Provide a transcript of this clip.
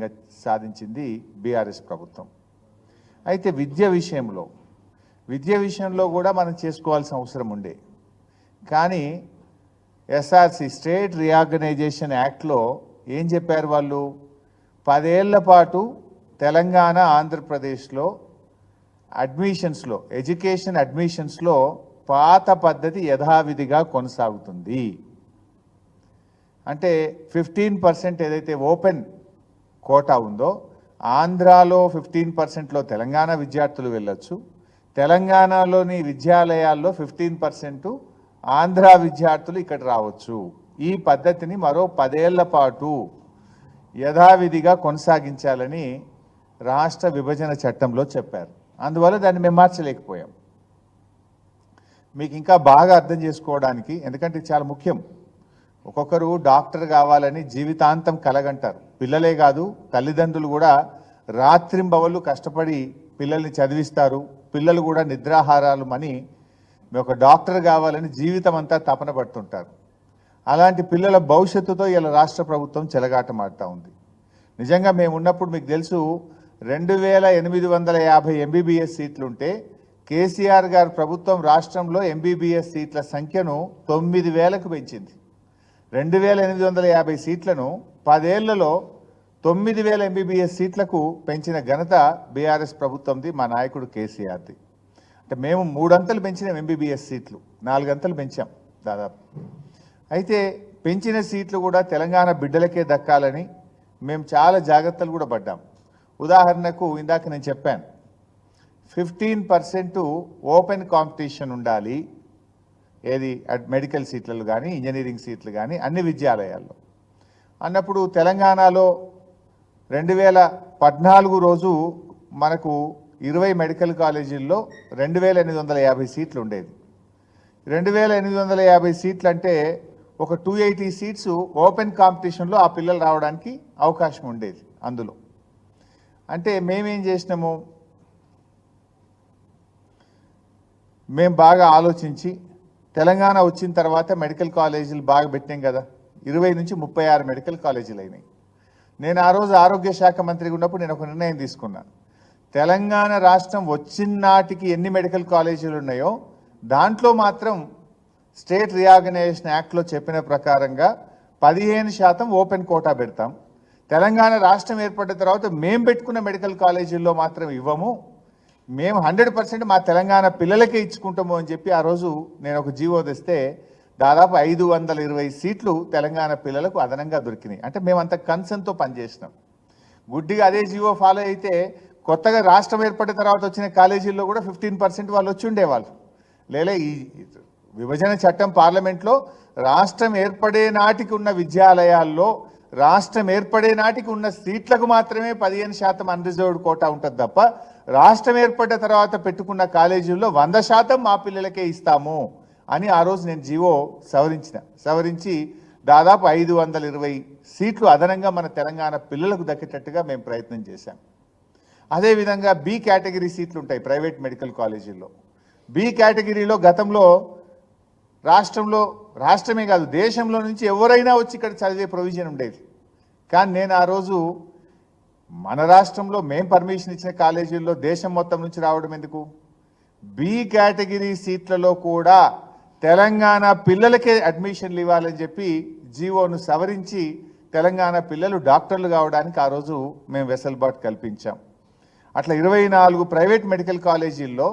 ఘనంగా సాధించింది బీఆర్ఎస్ ప్రభుత్వం. అయితే విద్య విషయంలో విద్య విషయంలో కూడా మనం చేసుకోవాల్సిన అవసరం ఉండే. కానీ ఎస్ఆర్సి స్టేట్ రీఆర్గనైజేషన్ యాక్ట్లో ఏం చెప్పారు వాళ్ళు? పదేళ్ళ పాటు తెలంగాణ ఆంధ్రప్రదేశ్లో అడ్మిషన్స్లో ఎడ్యుకేషన్ అడ్మిషన్స్లో పాత పద్ధతి యథావిధిగా కొనసాగుతుంది. అంటే ఫిఫ్టీన్ పర్సెంట్ ఏదైతే ఓపెన్ కోటా ఉందో ఆంధ్రాలో ఫిఫ్టీన్ పర్సెంట్లో తెలంగాణ విద్యార్థులు వెళ్ళొచ్చు. తెలంగాణలోని విద్యాలయాల్లో ఫిఫ్టీన్ పర్సెంట్ ఆంధ్ర విద్యార్థులు ఇక్కడ రావచ్చు. ఈ పద్ధతిని మరో పదేళ్ళ పాటు యథావిధిగా కొనసాగించాలని రాష్ట్ర విభజన చట్టంలో చెప్పారు. అందువల్ల దాన్ని మేము మార్చలేకపోయాం. మీకు ఇంకా బాగా అర్థం చేసుకోవడానికి ఎందుకంటే చాలా ముఖ్యం. ఒక్కొక్కరు డాక్టర్ కావాలని జీవితాంతం కలగంటారు. పిల్లలే కాదు తల్లిదండ్రులు కూడా రాత్రింబవళ్ళు కష్టపడి పిల్లల్ని చదివిస్తారు. పిల్లలు కూడా నిద్రాహారాలు అని ఒక డాక్టర్ కావాలని జీవితం అంతా తపన పడుతుంటారు. అలాంటి పిల్లల భవిష్యత్తుతో ఇలా రాష్ట్ర ప్రభుత్వం చెలగాటమాడుతూ ఉంది. నిజంగా మేము ఉన్నప్పుడు మీకు తెలుసు రెండు వేల ఎనిమిది వందల యాభై ఎంబీబీఎస్ సీట్లుంటే కేసీఆర్ గారు ప్రభుత్వం రాష్ట్రంలో ఎంబీబీఎస్ సీట్ల సంఖ్యను తొమ్మిది వేలకు పెంచింది. రెండు వేల ఎనిమిది వందల యాభై సీట్లను పదేళ్ళలో తొమ్మిది వేల ఎంబీబీఎస్ సీట్లకు పెంచిన ఘనత బీఆర్ఎస్ ప్రభుత్వంది మా నాయకుడు కేసీఆర్ది. అంటే మేము మూడంతలు పెంచినాం ఎంబీబీఎస్ సీట్లు నాలుగంతలు పెంచాం దాదాపు. అయితే పెంచిన సీట్లు కూడా తెలంగాణ బిడ్డలకే దక్కాలని మేము చాలా జాగ్రత్తలు కూడా పడ్డాం. ఉదాహరణకు ఇందాక నేను చెప్పాను ఫిఫ్టీన్ పర్సెంట్ ఓపెన్ కాంపిటీషన్ ఉండాలి ఏది? అడ్- మెడికల్ సీట్లలో కానీ ఇంజనీరింగ్ సీట్లు కానీ అన్ని విద్యాలయాల్లో. అన్నప్పుడు తెలంగాణలో రెండు వేల పద్నాలుగు రోజు మనకు ఇరవై మెడికల్ కాలేజీల్లో రెండు వేల ఎనిమిది వందల యాభై సీట్లు ఉండేది. రెండు వేల ఎనిమిది వందల యాభై సీట్లు అంటే ఒక టూ ఎయిటీ సీట్స్ ఓపెన్ కాంపిటీషన్లో ఆ పిల్లలు రావడానికి అవకాశం ఉండేది అందులో. అంటే మేమేం చేసినాము? మేము బాగా ఆలోచించి తెలంగాణ వచ్చిన తర్వాత మెడికల్ కాలేజీలు బాగా పెట్టాం కదా. ఇరవై నుంచి ముప్పై ఆరు మెడికల్ కాలేజీలు అయినాయి. నేను ఆ రోజు ఆరోగ్య శాఖ మంత్రిగా ఉన్నప్పుడు నేను ఒక నిర్ణయం తీసుకున్నాను తెలంగాణ రాష్ట్రం వచ్చిన నాటికి ఎన్ని మెడికల్ కాలేజీలు ఉన్నాయో దాంట్లో మాత్రం స్టేట్ రీఆర్గనైజేషన్ యాక్ట్లో చెప్పిన ప్రకారంగా పదిహేను శాతం ఓపెన్ కోటా పెడతాం. తెలంగాణ రాష్ట్రం ఏర్పడిన తర్వాత మేము పెట్టుకున్న మెడికల్ కాలేజీల్లో మాత్రం ఇవ్వము. మేము హండ్రెడ్ పర్సెంట్ మా తెలంగాణ పిల్లలకే ఇచ్చుకుంటాము అని చెప్పి ఆ రోజు నేను ఒక జీవో తెస్తే దాదాపు ఐదు వందల ఇరవై సీట్లు తెలంగాణ పిల్లలకు అదనంగా దొరికినాయి. అంటే మేము అంత కన్సర్న్తో పనిచేసినాం. గుడ్డిగా అదే జీవో ఫాలో అయితే కొత్తగా రాష్ట్రం ఏర్పడిన తర్వాత వచ్చిన కాలేజీల్లో కూడా ఫిఫ్టీన్ పర్సెంట్ వాళ్ళు వచ్చి ఉండేవాళ్ళు. లేలే ఈ విభజన చట్టం పార్లమెంట్లో రాష్ట్రం ఏర్పడే నాటికి ఉన్న విద్యాలయాల్లో రాష్ట్రం ఏర్పడే నాటికి ఉన్న సీట్లకు మాత్రమే పదిహేను శాతం అన్రిజర్వ్డ్ కోటా ఉంటుంది తప్ప రాష్ట్రం ఏర్పడ్డ తర్వాత పెట్టుకున్న కాలేజీల్లో వంద శాతం మా పిల్లలకే ఇస్తాము అని ఆ రోజు నేను జీవో సవరించిన. సవరించి దాదాపు ఐదు వందల ఇరవై సీట్లు అదనంగా మన తెలంగాణ పిల్లలకు దక్కేటట్టుగా మేము ప్రయత్నం చేశాం. అదేవిధంగా బి కేటగిరీ సీట్లు ఉంటాయి ప్రైవేట్ మెడికల్ కాలేజీల్లో. బి కేటగిరీలో గతంలో రాష్ట్రంలో రాష్ట్రమే కాదు దేశంలో నుంచి ఎవరైనా వచ్చి ఇక్కడ చదివే ప్రొవిజన్ ఉండేది. కానీ నేను ఆ రోజు మన రాష్ట్రంలో మేం పర్మిషన్ ఇచ్చిన కాలేజీల్లో దేశం మొత్తం నుంచి రావడం ఎందుకు? బి కేటగిరీ సీట్లలో కూడా తెలంగాణ పిల్లలకే అడ్మిషన్లు ఇవ్వాలని చెప్పి జీవోను సవరించి తెలంగాణ పిల్లలు డాక్టర్లు కావడానికి ఆ రోజు మేము వెసలుబాటు కల్పించాం. అట్లా ఇరవై నాలుగు ప్రైవేట్ మెడికల్ కాలేజీల్లో